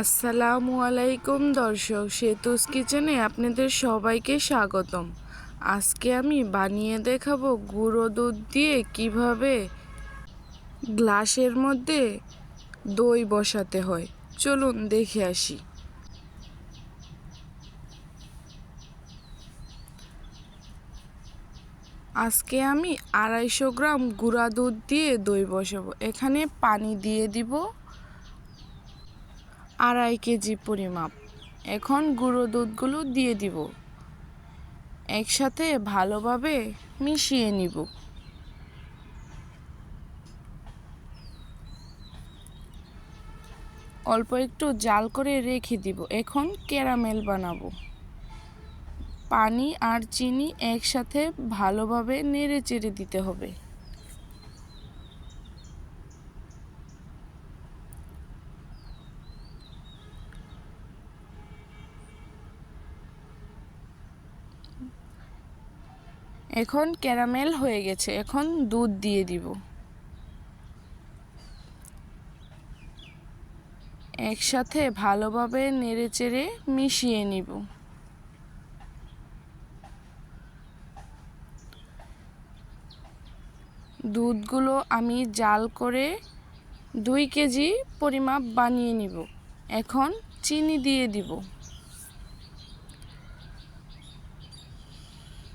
আসসালামু আলাইকুম দর্শক, সেতুস কিচেনে আপনাদের সবাইকে স্বাগতম। আজকে আমি বানিয়ে দেখাবো গুঁড়ো দুধ দিয়ে কীভাবে গ্লাসের মধ্যে দই বসাতে হয়। চলুন দেখে আসি। আজকে আমি আড়াইশো গ্রাম গুঁড়া দুধ দিয়ে দই বসাবো। এখানে পানি দিয়ে দিব। আড়াই কেজি পরিমাপ। এখন গুঁড়ো দুধগুলো দিয়ে দিব। একসাথে ভালোভাবে মিশিয়ে নিব। অল্প একটু জাল করে রেখে দিব। এখন ক্যারামেল বানাবো। পানি আর চিনি একসাথে ভালোভাবে নেড়ে চেড়ে দিতে হবে। এখন ক্যারামেল হয়ে গেছে, এখন দুধ দিয়ে দিব। একসাথে ভালোভাবে নেড়েচেড়ে মিশিয়ে নিব। দুধগুলো আমি জাল করে দুই কেজি পরিমাপ বানিয়ে নিব। এখন চিনি দিয়ে দিব।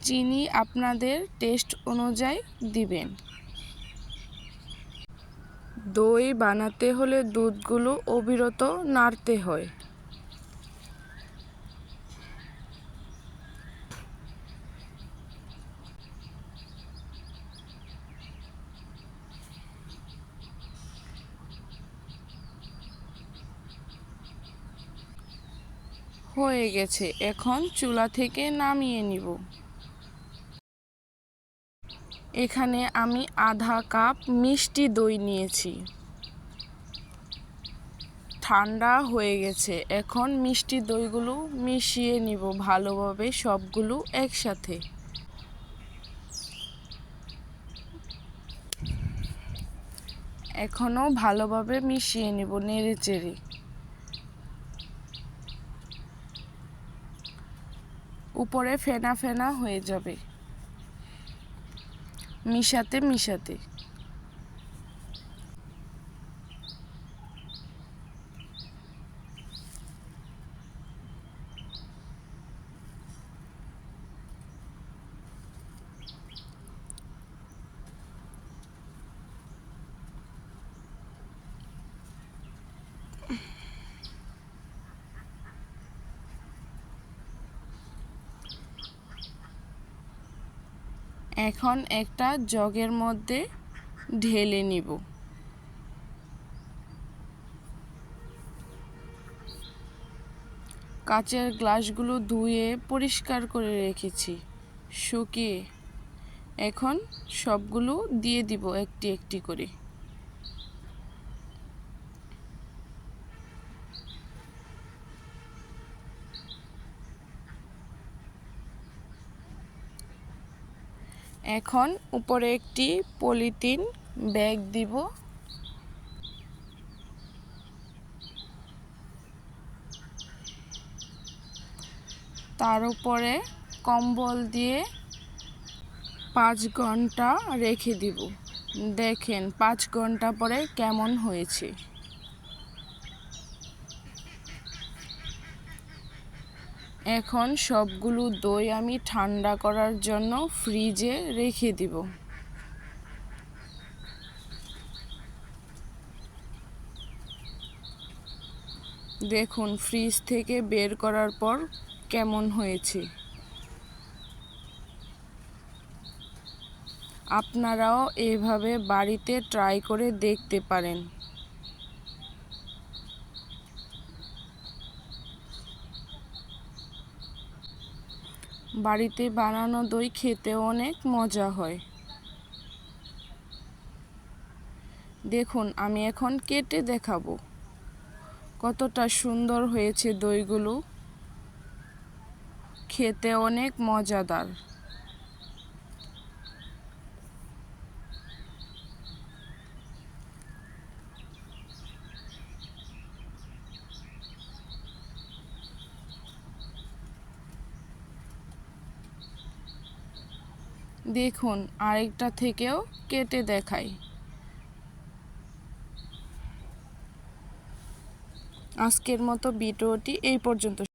চিনি আপনাদের টেস্ট অনুযায়ী দিবেন। দই বানাতে হলে দুধগুলো অবিরত নাড়তে হয়। হয়ে গেছে। এখন চুলা থেকে নামিয়ে নিব। এখানে আমি আধা কাপ মিষ্টি দই নিয়েছি। ঠান্ডা হয়ে গেছে। এখন মিষ্টি দইগুলো মিশিয়ে নিব ভালোভাবে সবগুলো একসাথে। এখনও ভালোভাবে মিশিয়ে নিব নেড়ে চেড়ে উপরে ফেনা ফেনা হয়ে যাবে। মিশাতে মিশাতে। এখন একটা জগের মধ্যে ঢেলে নিব। কাচের গ্লাসগুলো ধুয়ে পরিষ্কার করে রেখেছি, শুকিয়ে। এখন সবগুলো দিয়ে দিব একটি একটি করে। এখন উপরে একটি পলিথিন ব্যাগ দিব। তার উপরে কম্বল দিয়ে পাঁচ ঘণ্টা রেখে দিব। দেখেন, পাঁচ ঘণ্টা পরে কেমন হয়েছে। এখন সবগুলো দই আমি ঠান্ডা করার জন্য ফ্রিজে রেখে দিব। দেখুন, ফ্রিজ থেকে বের করার পর কেমন হয়েছে। আপনারাও এভাবে বাড়িতে ট্রাই করে দেখতে পারেন। বাড়িতে বানানো দই খেতে অনেক মজা হয়। দেখুন, আমি এখন কেটে দেখাবো। কতটা সুন্দর হয়েছে দইগুলো। খেতে অনেক মজাদার। দেখুন আরেকটা থেকেও কেটে দেখাই। আজকের মতো ভিডিওটি এই পর্যন্ত।